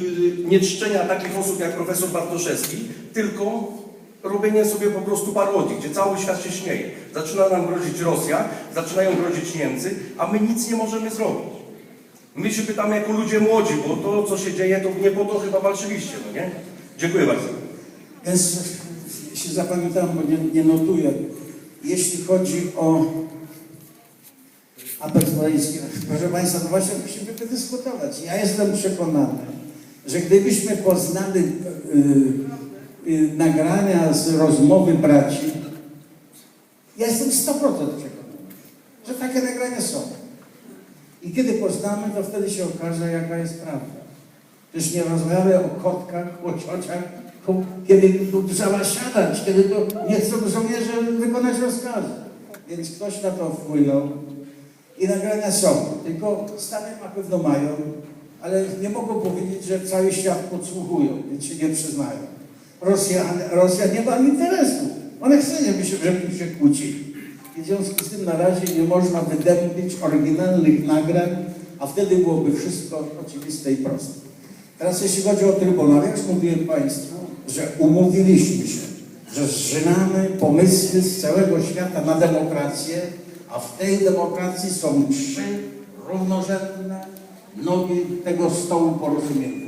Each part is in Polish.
y, nie czczenia takich osób jak profesor Bartoszewski, tylko robienie sobie po prostu parodii, gdzie cały świat się śmieje. Zaczyna nam grozić Rosja, zaczynają grozić Niemcy, a my nic nie możemy zrobić. My się pytamy jako ludzie młodzi, bo to, co się dzieje, to nie po to chyba walczyliście, no nie? Dziękuję bardzo. Więc się zapamiętałem, bo nie, nie notuję. Jeśli chodzi o apel proszę Państwa, no właśnie musimy wydyskutować. Ja jestem przekonany, że gdybyśmy poznali y, y, nagrania z rozmowy braci, ja jestem 100% przekonany, że takie nagrania są. I kiedy poznamy, to wtedy się okaże, jaka jest prawda. Przecież nie rozmawiamy o kotkach, o ciociach, kiedy tu trzeba siadać, kiedy to nie chcą żołnierze wykonać rozkazy. Więc ktoś na to wpłynął i nagrania są. Tylko Stany na pewno mają, ale nie mogą powiedzieć, że cały świat podsłuchują, więc się nie przyznają. Rosja, Rosja nie ma interesu. Ona chce, żebyśmy żebyśmy się kłócili. I w związku z tym na razie nie można wydębić oryginalnych nagrań, a wtedy byłoby wszystko oczywiste i proste. Teraz jeśli chodzi o Trybunał, już mówiłem Państwu, że umówiliśmy się, że zżynamy pomysły z całego świata na demokrację, a w tej demokracji są trzy równorzędne nogi tego stołu porozumienia.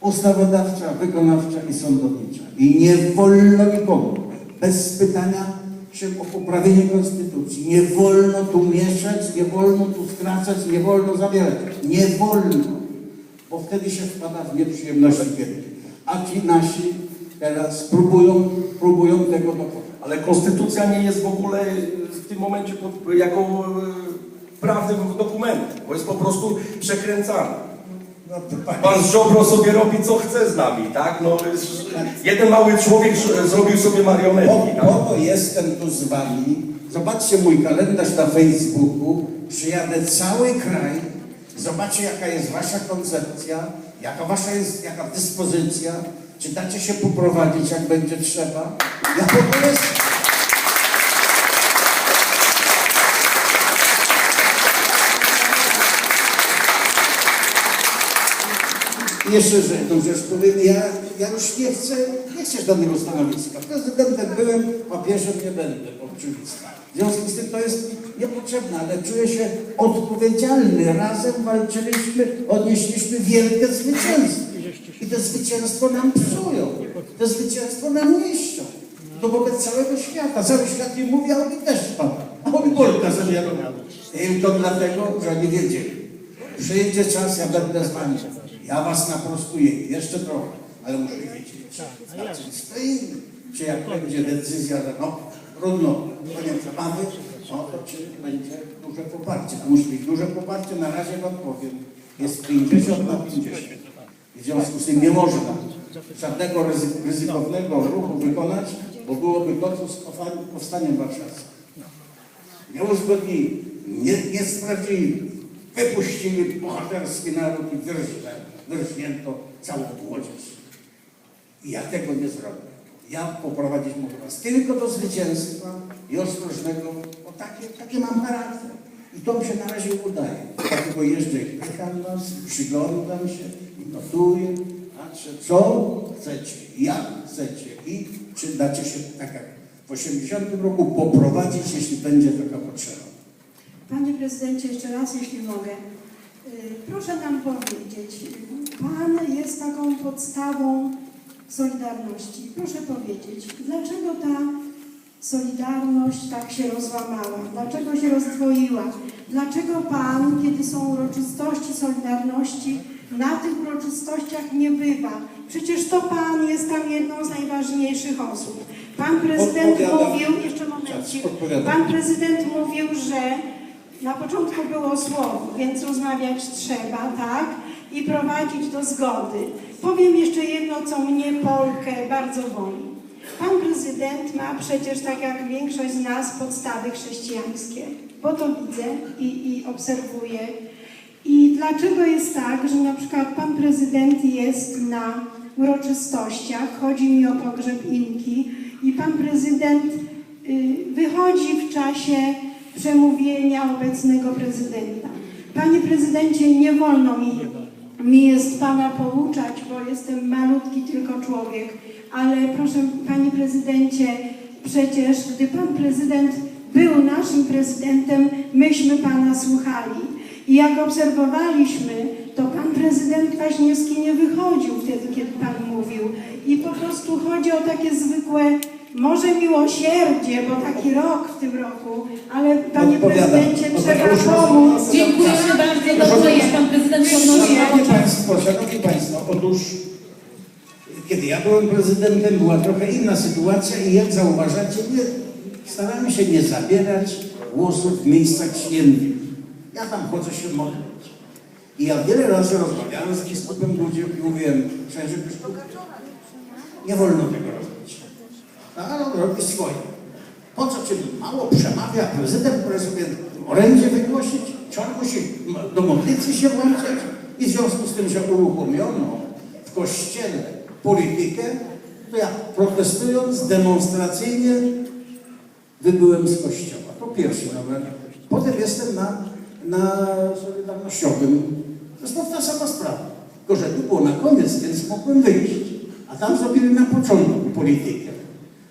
Ustawodawcza, wykonawcza i sądownicza. I nie wolno nikomu, bez pytania się o poprawienie konstytucji, nie wolno tu mieszać, nie wolno tu skracać, nie wolno zabierać. Nie wolno bo wtedy się wpada w nieprzyjemności wielkie. A ci nasi teraz próbują, próbują tego dokonać. Ale konstytucja nie jest w ogóle w tym momencie pod, jako prawnym dokumentem, bo jest po prostu przekręcana. No, Pan Ziobro sobie robi co chce z nami, tak? No, jeden mały człowiek zrobił sobie po, marionetki, tak? po to jestem tu z wami. Zobaczcie mój kalendarz na Facebooku. Przyjadę cały kraj. Zobaczcie, jaka jest wasza koncepcja, jaka wasza jest, jaka dyspozycja. Czy dacie się poprowadzić, jak będzie trzeba? Ja po to jeszcze że jedną rzecz powiem, ja, ja już nie chcę, nie chcę żadnego stanowiska. Prezydentem byłem, papieżem nie będę, oczywiście. W związku z tym to jest niepotrzebne, ale czuję się odpowiedzialny. Razem walczyliśmy, odnieśliśmy wielkie zwycięstwo. I to zwycięstwo nam psują. To zwycięstwo nam niszczą. To wobec całego świata. Cały świat nie mówi, a oni też spada. A oni Polka zabierają. Tylko dlatego, że nie wiedzieli. Przyjdzie czas, ja będę z wami. Ja was naprostuję. Jeszcze trochę. Ale muszę wiedzieć, czy tacy stoimy, czy jak będzie decyzja, że no, trudno, koniec zabawy, no to czy będzie duże poparcie. A musi być duże poparcie, na razie wam powiem, jest 50 na 50. I w związku z tym nie można żadnego ryzy- ryzykownego ruchu wykonać, bo byłoby to, co z powsta- powstaniem warszawskim. Nie uzgodnili, nie, nie sprawdzili, wypuścili bohaterski naród i wyrżnę, wyrżnięto całą młodzież. I ja tego nie zrobię. Ja poprowadzić mogę was tylko do zwycięstwa i ostrożnego, bo takie, takie mam charakter. I to mi się na razie udaje. Dlatego jeżdżę i pytam was, przyglądam się i notuję, patrzę, co chcecie, jak chcecie i czy dacie się tak jak w 80 roku poprowadzić, jeśli będzie taka potrzeba. Panie prezydencie, jeszcze raz, jeśli mogę. Y, Proszę nam powiedzieć, Pan jest taką podstawą Solidarności. Proszę powiedzieć, dlaczego ta Solidarność tak się rozłamała? Dlaczego się rozdwoiła? Dlaczego Pan, kiedy są uroczystości Solidarności, na tych uroczystościach nie bywa? Przecież to Pan jest tam jedną z najważniejszych osób. Pan prezydent Odpowiadam. mówił, jeszcze momencik. Pan prezydent mówił, że na początku było słowo, więc rozmawiać trzeba, tak? I prowadzić do zgody. Powiem jeszcze jedno, co mnie, Polkę, bardzo boli. Pan prezydent ma przecież, tak jak większość z nas, podstawy chrześcijańskie, bo to widzę i, i obserwuję. I dlaczego jest tak, że na przykład pan prezydent jest na uroczystościach, chodzi mi o pogrzeb Inki i pan prezydent y, wychodzi w czasie przemówienia obecnego prezydenta. Panie prezydencie, nie wolno mi mi jest Pana pouczać, bo jestem malutki tylko człowiek, ale proszę Panie Prezydencie, przecież gdy Pan Prezydent był naszym prezydentem, myśmy Pana słuchali. I jak obserwowaliśmy, to Pan Prezydent Kwaśniewski nie wychodził wtedy, kiedy Pan mówił. I po prostu chodzi o takie zwykłe, może miłosierdzie, bo taki rok w tym roku, ale Panie Odpowiadam. Prezydencie, to trzeba roz- pomóc. Dziękujemy bardzo, dobrze jest Pan Prezydent podnosi Szanowni Państwo, Szanowni Państwo, otóż kiedy ja byłem prezydentem, była trochę inna sytuacja i jak zauważacie, nie, staramy się nie zabierać głosów w miejscach świętych. Ja tam chodzę się modlić. I ja wiele razy rozmawiałem z biskupem Dudziem i mówiłem, biskup, nie wolno tego robić. No, ale on robi swoje. Po co cię mało przemawia prezydent, sobie orędzie wygłosić? On musi do modlitwy się włączać? I w związku z tym, że uruchomiono w kościele politykę, to ja protestując demonstracyjnie wybyłem z kościoła. To pierwszy numer. Potem jestem na, na Solidarnościowym. To jest ta sama sprawa. Tylko, że tu było na koniec, więc mogłem wyjść. A tam zrobili na początku politykę.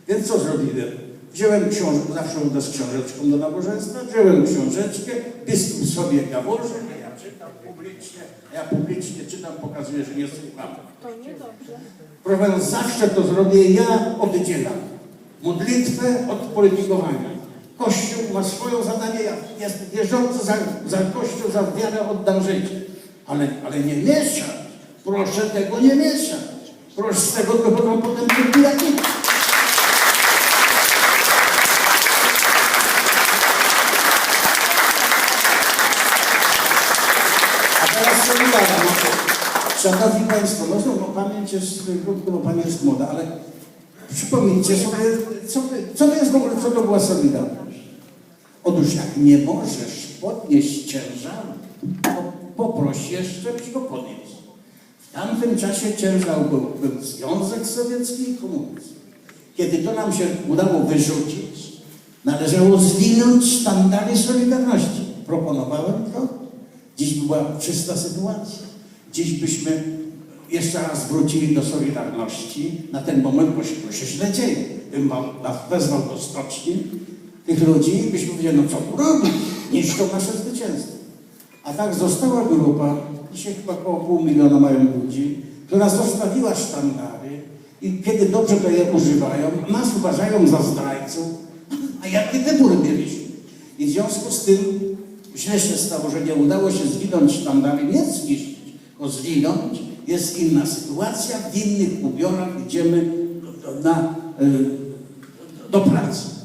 Więc co zrobiłem? Wziąłem książkę, zawsze idę z książeczką do nabożeństwa, wziąłem książeczkę, biskup sobie gaworze, ja czytam publicznie, ja publicznie czytam, pokazuję, że nie słucham. To niedobrze. Proszę zawsze to zrobię, ja oddzielam modlitwę od politykowania. Kościół ma swoje zadanie, ja jestem wierzący za, za Kościół, za wiarę oddam życie. Ale, ale nie mieszać, proszę tego nie mieszać. Z tego, to będą potem pijaki. A teraz Solidarność. Szanowni Państwo, no znowu pamięć jest bo Pani jest młoda, ale przypomnijcie sobie, co, co to jest w ogóle, co to była Solidarność? Otóż jak nie możesz podnieść ciężaru, to poproś jeszcze, byś go podniósł. W tamtym czasie ciężar był, był Związek Sowiecki i komunizm. Kiedy to nam się udało wyrzucić, należało zwinąć sztandary Solidarności. Proponowałem to. Dziś była czysta sytuacja. Dziś byśmy jeszcze raz wrócili do Solidarności. Na ten moment, bo się, bo się źle dzieje. Bym was wezwał do stoczni tych ludzi i byśmy powiedzieli, no co tu robić? Niszczą nasze zwycięstwo. A tak została grupa, dzisiaj chyba około pół miliona mają ludzi, która zostawiła sztandary i kiedy dobrze to je używają, nas uważają za zdrajców, a jakie wybory mieliśmy? I w związku z tym źle się stało, że nie udało się zwinąć sztandary, nie zniszczyć, tylko zwinąć. Jest inna sytuacja, w innych ubiorach idziemy na, y, do pracy.